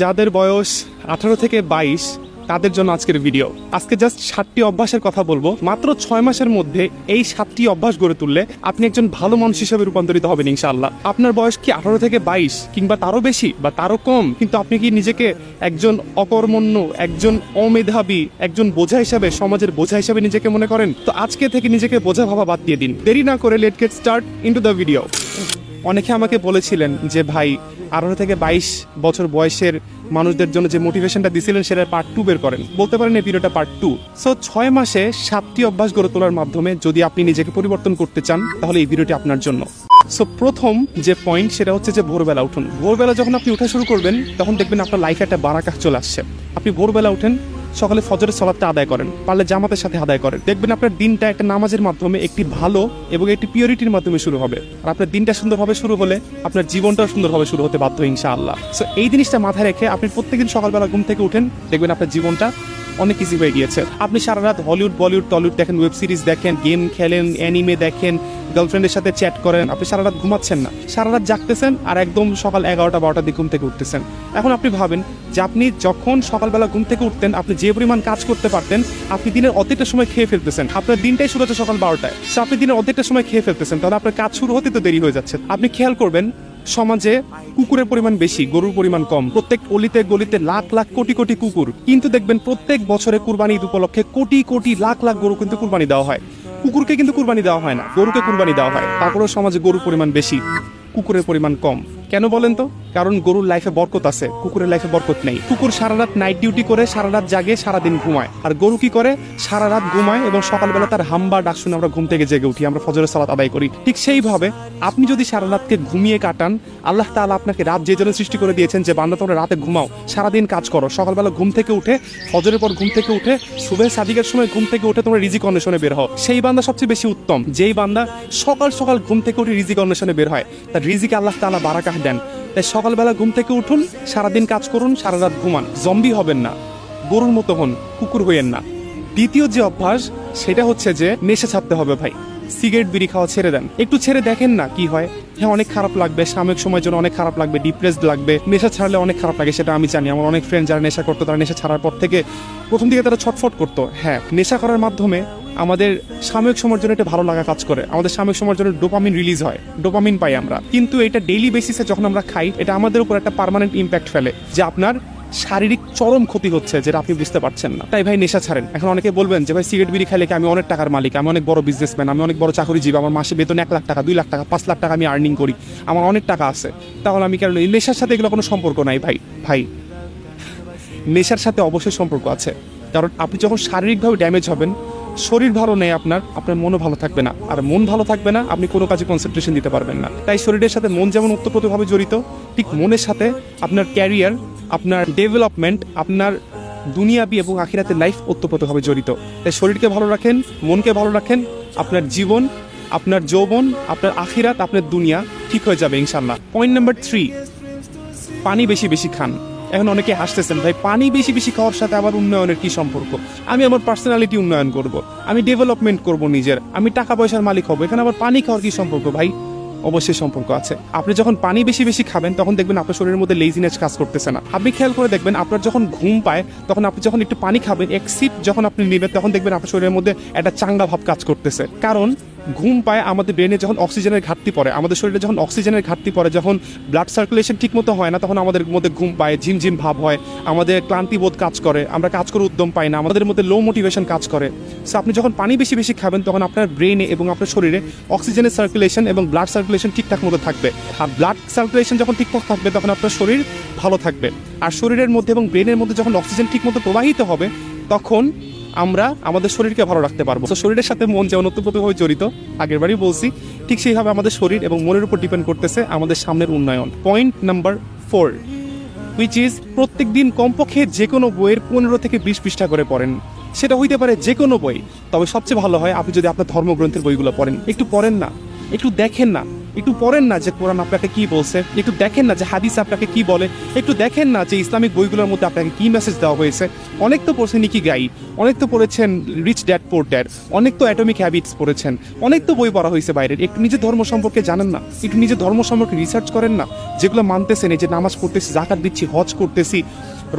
যাদের বয়স আঠারো থেকে বাইশ, তাদের জন্য আজকের ভিডিও আজকে জাস্ট সাতটি অভ্যাসের কথা বলব। মাত্র ছয় মাসের মধ্যে এই সাতটি অভ্যাস গড়ে তুললে আপনি একজন ভালো মানুষ হিসেবে রূপান্তরিত হবেন ইনশাআল্লাহ। আপনার বয়স কি আঠারো থেকে বাইশ কিংবা তারও বেশি বা তারও কম, কিন্তু আপনি কি নিজেকে একজন অকর্মণ্য, একজন অমেধাবী, একজন বোঝা হিসাবে, সমাজের বোঝা হিসাবে নিজেকে মনে করেন? তো আজকে থেকে নিজেকে বোঝা ভাবা বাদ দিয়ে দিন। দেরি না করে let get start into the video অনেকে আমাকে বলেছিলেন যে, ভাই, আঠারো থেকে বাইশ বছর বয়সের মানুষদের জন্য যে মোটিভেশনটা দিছিলেন, সেটা পার্ট টু বের করেন। বলতে পারেন এই ভিডিওটা পার্ট টু সো ছয় মাসে সাতটি অভ্যাস গড়ে তোলার মাধ্যমে যদি আপনি নিজেকে পরিবর্তন করতে চান, তাহলে এই ভিডিওটি আপনার জন্য। সো প্রথম যে পয়েন্ট সেটা হচ্ছে যে ভোরবেলা উঠুন। ভোরবেলা যখন আপনি উঠা শুরু করবেন, তখন দেখবেন আপনার লাইফে একটা বারাকাহ চলে আসছে। আপনি ভোরবেলা উঠেন সকালে ফজরের সলাপটা আদায় করেন, পারলে জামাতের সাথে আদায় করেন। দেখবেন আপনার দিনটা একটা নামাজের মাধ্যমে একটি ভালো এবং একটি পিওরিটির মাধ্যমে শুরু হবে। আর আপনার দিনটা সুন্দরভাবে শুরু হলে আপনার জীবনটাও সুন্দরভাবে শুরু হতে বাধ্য, ইনশাআল্লাহ। সো এই জিনিসটা মাথায় রেখে আপনি প্রত্যেকদিন সকালবেলা ঘুম থেকে উঠেন, দেখবেন আপনার জীবনটা অনেক ইজি হয়ে গিয়েছে। আপনি সারা রাত হলিউড বলিউড টলিউড দেখেন ওয়েব সিরিজ দেখেন গেম খেলেন অ্যানিমে দেখেন গার্লফ্রেন্ডের সাথে চ্যাট করেন, আপনি সারা রাত ঘুমাচ্ছেন না। সারা রাত জাগতেছেন আর একদম সকাল এগারোটা বারোটার দিকে ঘুম থেকে উঠতেছেন। এখন আপনি ভাবেন যে আপনি যখন সকালবেলা ঘুম থেকে উঠতেন, আপনি যে পরিমাণ কাজ করতে পারতেন, আপনি দিনের অর্ধেকটা সময় খেয়ে ফেলতেছেন। আপনার দিনটাই শুরু হচ্ছে সকাল বারোটায়। আপনি দিনের অর্ধেকটা সময় খেয়ে ফেলতেছেন। তাহলে আপনার কাজ শুরু হতে তো দেরি হয়ে যাচ্ছে। আপনি খেয়াল করবেন সমাজে কুকুরের পরিমাণ বেশি, গরুর পরিমাণ কম। প্রত্যেক অলিতে গলিতে লাখ লাখ কোটি কোটি কুকুর। কিন্তু দেখবেন প্রত্যেক বছরে কুরবানি ঈদ উপলক্ষে কোটি কোটি লাখ লাখ গরু কিন্তু কুরবানি দেওয়া হয়। কুকুরকে কিন্তু কুরবানি দেওয়া হয় না, গরুকে কুরবানি দেওয়া হয়। তারপরেও সমাজে গরুর পরিমাণ বেশি, কুকুরের পরিমাণ কম। কেন বলেন তো? কারণ গরুর লাইফে বরকত আছে, কুকুরের লাইফে বরকত নেই। কুকুর সারা রাত নাইট ডিউটি করে, সারা রাত জাগে, সারা দিন ঘুমায়। আর গরু কি করে? সারা রাত ঘুমায় এবং সকালবেলা তার হাম্বা ডাক শুনে আমরা ঘুম থেকে জেগে উঠি, আমরা ফজরের সালাত আদায় করি। ঠিক সেইভাবে আপনি যদি সারা রাতকে ঘুমিয়ে কাটান, আল্লাহ তাআলা আপনাকে রাত যে জন্য সৃষ্টি করে দিয়েছেন যে, বান্দা তোমরা রাতে ঘুমাও সারাদিন কাজ করো, সকালবেলা ঘুম থেকে উঠে, ফজরের পর ঘুম থেকে উঠে সুবে সাদিকের সময় ঘুম থেকে উঠে তোমরা রিজিক অন্বেষণে বের হও। সেই বান্দা সবচেয়ে বেশি উত্তম, যেই বান্দা সকাল সকাল ঘুম থেকে উঠে রিজিক অন্বেষণে বের হয়। তার রিজিকে আল্লাহ তাআলা বারাকাহ দেন। তাই সকালবেলা ঘুম থেকে উঠুন, সারাদিন কাজ করুন সারা রাত ঘুমান। জম্বি হবেন না। গরুর মতো হন, কুকুর হইয়েন না। দ্বিতীয় যে অভ্যাস, সেটা হচ্ছে যে নেশা ছাড়তে হবে ভাই। সিগারেট, বিড়ি খাওয়া ছেড়ে দেন। একটু ছেড়ে দেখেন না কি হয়। হ্যাঁ অনেক খারাপ লাগবে, সাময়িক সময়ের জন্য অনেক খারাপ লাগবে ডিপ্রেসড লাগবে। নেশা ছাড়লে অনেক খারাপ লাগে, সেটা আমি জানি। আমার অনেক ফ্রেন্ড যারা নেশা করতো, তারা নেশা ছাড়ার পর থেকে প্রথম দিকে তারা ছটফট করতো। হ্যাঁ নেশা করার মাধ্যমে আমাদের সাময়িক সময়ের জন্য এটা ভালো লাগা কাজ করে। আমাদের সাময়িক সময়ের জন্য ডোপামিন রিলিজ হয়। ডোপামিন পাই আমরা। কিন্তু এটা ডেইলি বেসিসে যখন আমরা খাই, এটা আমাদের উপর একটা পার্মানেন্ট ইম্প্যাক্ট ফেলে, যে আপনার শারীরিক চরম ক্ষতি হচ্ছে যেটা আপনি বুঝতে পারছেন না। তাই ভাই নেশা ছাড়েন। এখন অনেকে বলবেন যে, ভাই সিগারেট বিড়ি খাইলে কি আমি অনেক টাকার মালিক? আমি অনেক বড় বিজনেসম্যান আমি অনেক বড় চাকরিজীবী, আমার মাসে বেতন এক লাখ টাকা, দুই লাখ টাকা, পাঁচ লাখ টাকা আমি আর্নিং করি। আমার অনেক টাকা আছে। তাহলে আমি কেন নেশার সাথে এগুলো কোনো সম্পর্ক নাই ভাই। ভাই, নেশার সাথে অবশ্যই সম্পর্ক আছে। কারণ আপনি যখন শারীরিকভাবে ড্যামেজ হবেন শরীর ভালো নেই আপনার আপনার মনও ভালো থাকবে না। আর মন ভালো থাকবে না, আপনি কোনো কাজে কনসেন্ট্রেশন দিতে পারবেন না। তাই শরীরের সাথে মন যেমন ওতপ্রোতভাবে জড়িত, ঠিক মনের সাথে আপনার ক্যারিয়ার আপনার ডেভেলপমেন্ট আপনার দুনিয়াবি এবং আখিরাতের লাইফ ওতপ্রোতভাবে জড়িত। তাই শরীরকে ভালো রাখেন, মনকে ভালো রাখেন, আপনার জীবন, আপনার যৌবন, আপনার আখিরাত, আপনার দুনিয়া ঠিক হয়ে যাবে ইনশাল্লাহ পয়েন্ট নাম্বার থ্রি পানি বেশি বেশি খান। এখন অনেকে হাসতেছেন, ভাই, পানি বেশি বেশি খাওয়ার সাথে আবার উন্নয়নের কি সম্পর্ক? আমি আমার পার্সোনালিটি উন্নয়ন করব, আমি ডেভেলপমেন্ট করব নিজের, আমি টাকা পয়সার মালিক হব, এখানে আবার পানি খাওয়ার কি সম্পর্ক? ভাই, অবশ্যই সম্পর্ক আছে। আপনি যখন পানি বেশি বেশি খাবেন, তখন দেখবেন আপনার শরীরের মধ্যে লেজিনেস কাজ করতেছে না। আপনি খেয়াল করে দেখবেন, আপনার যখন ঘুম পায়, তখন আপনি যখন একটু পানি খাবেন, এক সিপ যখন আপনি নেবেন, তখন দেখবেন আপনার শরীরের মধ্যে একটা চাঙ্গা ভাব কাজ করতেছে। কারণ ঘুম পায় আমাদের ব্রেনে যখন অক্সিজেনের ঘাটতি পড়ে, আমাদের শরীরে যখন অক্সিজেনের ঘাটতি পড়ে, যখন ব্লাড সার্কুলেশন ঠিক মতো হয় না, তখন আমাদের মধ্যে ঘুম পায়, ঝিমঝিম ভাব হয়, আমাদের ক্লান্তিবোধ কাজ করে, আমরা কাজ করে উদ্যম পাই না, আমাদের মধ্যে লো মোটিভেশন কাজ করে। সো আপনি যখন পানি বেশি বেশি খাবেন, তখন আপনার ব্রেনে এবং আপনার শরীরে অক্সিজেনের সার্কুলেশন এবং ব্লাড সার্কুলেশন ঠিকঠাক মতো থাকবে। আর ব্লাড সার্কুলেশন যখন ঠিকঠাক থাকবে, তখন আপনার শরীর ভালো থাকবে। আর শরীরের মধ্যে এবং ব্রেনের মধ্যে যখন অক্সিজেন ঠিক মতো প্রবাহিত হবে, তখন আমরা আমাদের শরীরকে ভালো রাখতে পারব। তো শরীরের সাথে মন যেমন ওতপ্রোতভাবে জড়িত, আগের বারই বলছি, ঠিক সেইভাবে আমাদের শরীর এবং মনের উপর ডিপেন্ড করতেছে আমাদের সামনের উন্নয়ন। Point number four which is প্রত্যেক দিন কমপক্ষে যে কোনো বইয়ের পনেরো থেকে বিশ পৃষ্ঠা করে পড়েন। সেটা হইতে পারে যে কোনো বই, তবে সবচেয়ে ভালো হয় আপনি যদি আপনার ধর্মগ্রন্থের বইগুলো পড়েন। একটু পড়েন না, একটু দেখেন না। একটু পড়েন না যে কোরআন আপনাকে কি বলছে, একটু দেখেন না যে হাদিস আপনাকে কি বলে, একটু দেখেন না যে ইসলামিক বইগুলোর মধ্যে আপনাকে কি মেসেজ দেওয়া হয়েছে। অনেক তো পড়ছেন নিকি গাই অনেক তো পড়েছেন রিচ ড্যাড পোর ড্যাড অনেক তো অ্যাটমিক হ্যাবিটস পড়েছেন, অনেক তো বই পড়া হয়েছে বাইরের, একটু নিজের ধর্ম সম্পর্কে জানেন না, একটু নিজের ধর্ম সম্পর্কে রিসার্চ করেন না, যেগুলো মানতেছেন এই যে নামাজ পড়তেছি, জাকাত দিচ্ছি, হজ করতেছি,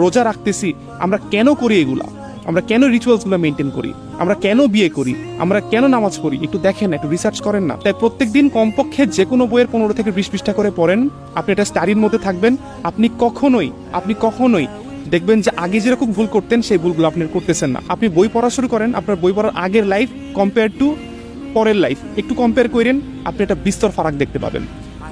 রোজা রাখতেছি, আমরা কেন করি এগুলা? আমরা কেন রিচুয়ালসগুলো মেনটেন করি? আমরা কেন বিয়ে করি? আমরা কেন নামাজ পড়ি? একটু দেখেন, একটু রিসার্চ করেন না। তাই প্রত্যেকদিন কমপক্ষে যে কোনো বইয়ের পনেরো থেকে বিশ পৃষ্ঠা করে পড়েন। আপনি এটা স্টাডির মধ্যে থাকবেন। আপনি কখনোই আপনি কখনোই দেখবেন যে আগে যেরকম ভুল করতেন, সেই ভুলগুলো আপনি করতেছেন না। আপনি বই পড়া শুরু করেন, আপনার বই পড়ার আগের লাইফ কম্পেয়ার টু পরের লাইফ একটু কম্পেয়ার করেন, আপনি একটা বিস্তর ফারাক দেখতে পাবেন।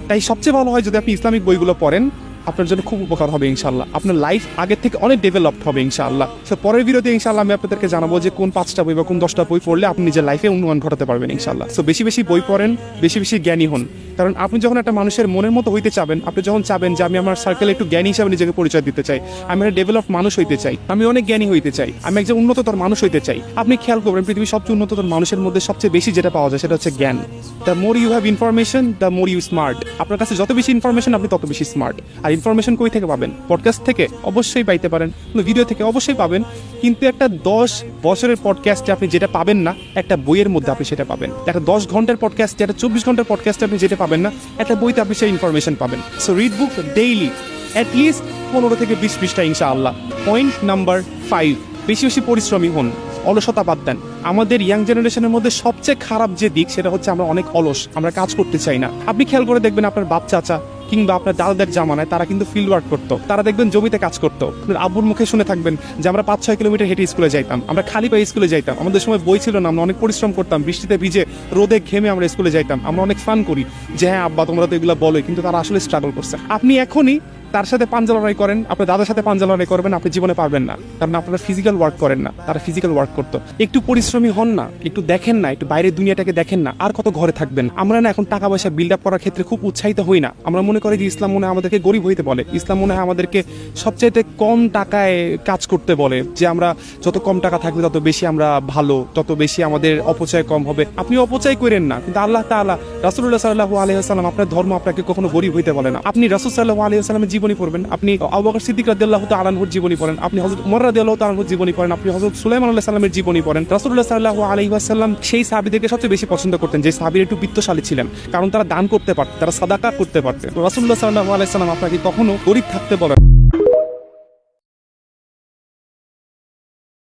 তাই সবচেয়ে ভালো হয় যদি আপনি ইসলামিক বইগুলো পড়েন আপনার জন্য খুব উপকার হবে ইনশাল্লাহ আপনার লাইফ আগের থেকে অনেক ডেভেলপড হবে ইনশাল্লাহ সো পরের ভিডিওতে ইনশাল্লাহ আমি আপনাদেরকে জানাব যে কোন পাঁচটা বই বা কোন দশটা বই পড়লে আপনি নিজের লাইফে উন্নয়ন ঘটাতে পারবেন ইনশাল্লাহ সো বেশি বেশি বই পড়েন, বেশি বেশি জ্ঞানী হন। কারণ আপনি যখন একটা মানুষের মনের মতো হইতে চাবেন, আপনি যখন চাবেন যে আমি আমার সার্কেলে একটু জ্ঞানী হিসাবে নিজেকে পরিচয় দিতে চাই, আমি একটা ডেভেলপ মানুষ হইতে চাই, আমি অনেক জ্ঞানী হইতে চাই, আমি একজন উন্নততর মানুষ হইতে চাই, আপনি খেয়াল করবেন পৃথিবীর সবচেয়ে উন্নততর মানুষের মধ্যে সবচেয়ে বেশি যেটা পাওয়া যায় সেটা হচ্ছে জ্ঞান। The more you have information the more you smart আপনার কাছে যত বেশি ইনফরমেশন আপনি তত বেশি স্মার্ট আর ইনফরমেশন কই থেকে পাবেন? পডকাস্ট থেকে অবশ্যই পাইতে পারেন। ভিডিও থেকে অবশ্যই পাবেন। কিন্তু একটা দশ বছরের পডকাস্টে আপনি যেটা পাবেন না, একটা বইয়ের মধ্যে আপনি সেটা পাবেন। একটা দশ ঘণ্টার পডকাস্টে একটা চব্বিশ ঘণ্টার পডকাস্টে আপনি যেটা পাবেন না, একটা বইতে আপনি সেই ইনফরমেশন পাবেন। So read book daily at least পনেরো থেকে বিশ পৃষ্ঠা ইনশাআল্লাহ। পয়েন্ট নাম্বার ফাইভ বেশি বেশি পরিশ্রমী হন, অলসতা বাদ দেন। আমাদের ইয়াং জেনারেশনের মধ্যে সবচেয়ে খারাপ যে দিক, সেটা হচ্ছে আমরা অনেক অলস, আমরা কাজ করতে চাই না। আপনি খেয়াল করে দেখবেন আপনার বাপ চাচা কিংবা আপনার দাদাদের জামানায় তারা কিন্তু ফিল্ড ওয়ার্ক করতো। তারা দেখবেন জমিতে কাজ করতো। আব্বুর মুখে শুনে থাকবেন যে আমরা পাঁচ, ছয় কিলোমিটার হেঁটে স্কুলে যাইতাম। আমরা খালি পায়ে স্কুলে যাইতাম। আমাদের সময় বই ছিল না, আমরা অনেক পরিশ্রম করতাম। বৃষ্টিতে ভিজে রোদে ঘেমে আমরা স্কুলে যাইতাম। আমরা অনেক ফান করি। যে হ্যাঁ আব্বা, তোমরা তো এগুলো বলো কিন্তু তারা আসলে স্ট্রাগল করছে। আপনি এখনই তার সাথে পাঞ্জা লড়াই করেন, আপনার দাদার সাথে পাঞ্জা লড়াই করবেন, আপনি জীবনে পারবেন না। কারণ আপনারা ফিজিক্যাল ওয়ার্ক করেন না। তারা ফিজিক্যাল ওয়ার্ক করতো। একটু পরিশ্রমী হন না, একটু দেখেন না, একটু বাইরের দুনিয়াটাকে দেখেন না, আর কত ঘরে থাকবেন। আমরা না এখন টাকা পয়সা বিল্ড আপ করার ক্ষেত্রে খুব উৎসাহিত হই না। আমরা মনে করি যে ইসলাম মনে আমাদেরকে গরিব হইতে বলে। ইসলাম মনে আমাদেরকে সবচাইতে কম টাকায় কাজ করতে বলে। যে আমরা যত কম টাকা থাকবে, তত বেশি আমরা ভালো, তত বেশি আমাদের অপচয় কম হবে। আপনি অপচয় করেন না, কিন্তু আল্লাহ তাআলা রাসূলুল্লাহ সাল্লাহ আলাইহি ওয়াসাল্লাম আপনার ধর্ম আপনাকে কখনো গরিব হইতে বলে না। আপনি রাসূল সাল্লাল্লাহু আলাইহি ওয়াসাল্লামের জীবনী পড়বেন, আপনি আবু বকর সিদ্দিক রাদিয়াল্লাহু তাআলা আনহুর জীবনী পড়েন, আপনি হযরত ওমর রাদিয়াল্লাহু তাআলা আনহুর জীবনী পড়েন, আপনি হযরত সুলাইমান আলাইহিস সাল্লামের জীবনী পড়েন। রাসূলুল্লাহ সাল্লাল্লাহু আলাইহি ওয়াসাল্লাম সেই সাহাবীদেরকে সবচেয়ে বেশি পছন্দ করতেন, যে সাহাবীরা একটু বিত্তশালী ছিলেন, কারণ তারা দান করতে পারতেন তারা সাদাকা করতে পারতেন রাসূলুল্লাহ সাল্লাম আলাইসালাম আপনাকে কখনো গরিব থাকতে বলেন